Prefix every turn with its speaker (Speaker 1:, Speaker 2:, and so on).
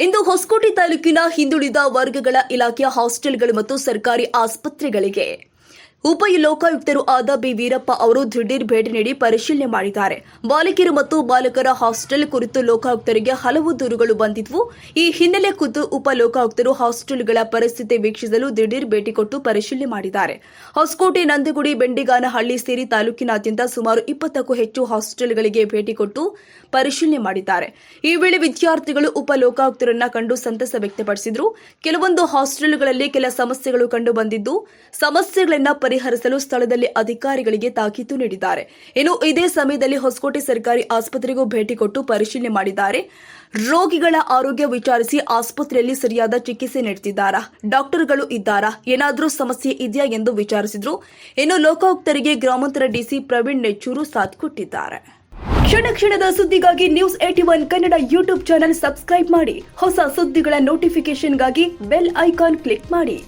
Speaker 1: ಇಂದು ಹೊಸಕೋಟೆ ತಾಲೂಕಿನ ಹಿಂದುಳಿದ ವರ್ಗಗಳ ಇಲಾಖೆಯ ಹಾಸ್ಟೆಲ್ಗಳು ಮತ್ತು ಸರ್ಕಾರಿ ಆಸ್ಪತ್ರೆಗಳಿಗೆ ಉಪ ಲೋಕಾಯುಕ್ತರು ಆದ ಬಿ. ವೀರಪ್ಪ ಅವರು ದಿಢೀರ್ ಭೇಟಿ ನೀಡಿ ಪರಿಶೀಲನೆ ಮಾಡಿದ್ದಾರೆ. ಬಾಲಕಿಯರು ಮತ್ತು ಬಾಲಕರ ಹಾಸ್ಟೆಲ್ ಕುರಿತು ಲೋಕಾಯುಕ್ತರಿಗೆ ಹಲವು ದೂರುಗಳು ಬಂದಿದ್ವು. ಈ ಹಿನ್ನೆಲೆ ಖುದ್ದು ಉಪ ಲೋಕಾಯುಕ್ತರು ಹಾಸ್ಟೆಲ್ಗಳ ಪರಿಸ್ಥಿತಿ ವೀಕ್ಷಿಸಲು ದಿಢೀರ್ ಭೇಟಿ ಕೊಟ್ಟು ಪರಿಶೀಲನೆ ಮಾಡಿದ್ದಾರೆ. ಹೊಸಕೋಟೆ ನಂದಿಗುಡಿ, ಬೆಂಡಿಗಾನಹಳ್ಳಿ ಸೇರಿ ತಾಲೂಕಿನಾದ್ಯಂತ ಸುಮಾರು ಇಪ್ಪತ್ತಕ್ಕೂ ಹೆಚ್ಚು ಹಾಸ್ಟೆಲ್ಗಳಿಗೆ ಭೇಟಿ ಕೊಟ್ಟು ಪರಿಶೀಲನೆ ಮಾಡಿದ್ದಾರೆ. ಈ ವೇಳೆ ವಿದ್ಯಾರ್ಥಿಗಳು ಉಪ ಲೋಕಾಯುಕ್ತರನ್ನ ಕಂಡು ಸಂತಸ ವ್ಯಕ್ತಪಡಿಸಿದ್ರು. ಕೆಲವೊಂದು ಹಾಸ್ಟೆಲ್ಗಳಲ್ಲಿ ಕೆಲ ಸಮಸ್ಯೆಗಳು ಕಂಡು ಬಂದಿದ್ದು, ಸಮಸ್ಯೆಗಳನ್ನ ಪರಿಹರಿಸಲು ಸ್ಥಳದಲ್ಲಿ ಅಧಿಕಾರಿಗಳಿಗೆ ತಾಕೀತು ನೀಡಿದ್ದಾರೆ. ಇನ್ನು ಇದೇ ಸಮಯದಲ್ಲಿ ಹೊಸಕೋಟೆ ಸರ್ಕಾರಿ ಆಸ್ಪತ್ರೆಗೂ ಭೇಟಿ ಕೊಟ್ಟು ಪರಿಶೀಲನೆ ಮಾಡಿದ್ದಾರೆ. ರೋಗಿಗಳ ಆರೋಗ್ಯ ವಿಚಾರಿಸಿ ಆಸ್ಪತ್ರೆಯಲ್ಲಿ ಸರಿಯಾದ ಚಿಕಿತ್ಸೆ ನೀಡುತ್ತಿದ್ದಾರಾ? ಡಾಕ್ಟರ್ಗಳು ಇದ್ದಾರಾ? ಏನಾದರೂ ಸಮಸ್ಯೆ ಇದೆಯಾ ಎಂದು ವಿಚಾರಿಸಿದ್ರು. ಇನ್ನು ಲೋಕಾಯುಕ್ತರಿಗೆ ಗ್ರಾಮಾಂತರ ಡಿಸಿ ಪ್ರವೀಣ್ ನೆಚ್ಚೂರು ಸಾಥ್ ಕೊಟ್ಟಿದ್ದಾರೆ. ಕ್ಷಣ ಕ್ಷಣದ ಸುದ್ದಿಗಾಗಿ news eighty one Kannada YouTube channel subscribe ಮಾಡಿ. ಹೊಸ ಸುದ್ದಿಗಳ ನೋಟಿಫಿಕೇಶನ್ಗಾಗಿ ಬೆಲ್ ಐಕಾನ್ ಕ್ಲಿಕ್ ಮಾಡಿ.